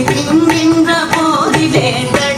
நின்ற போதிலேங்கள்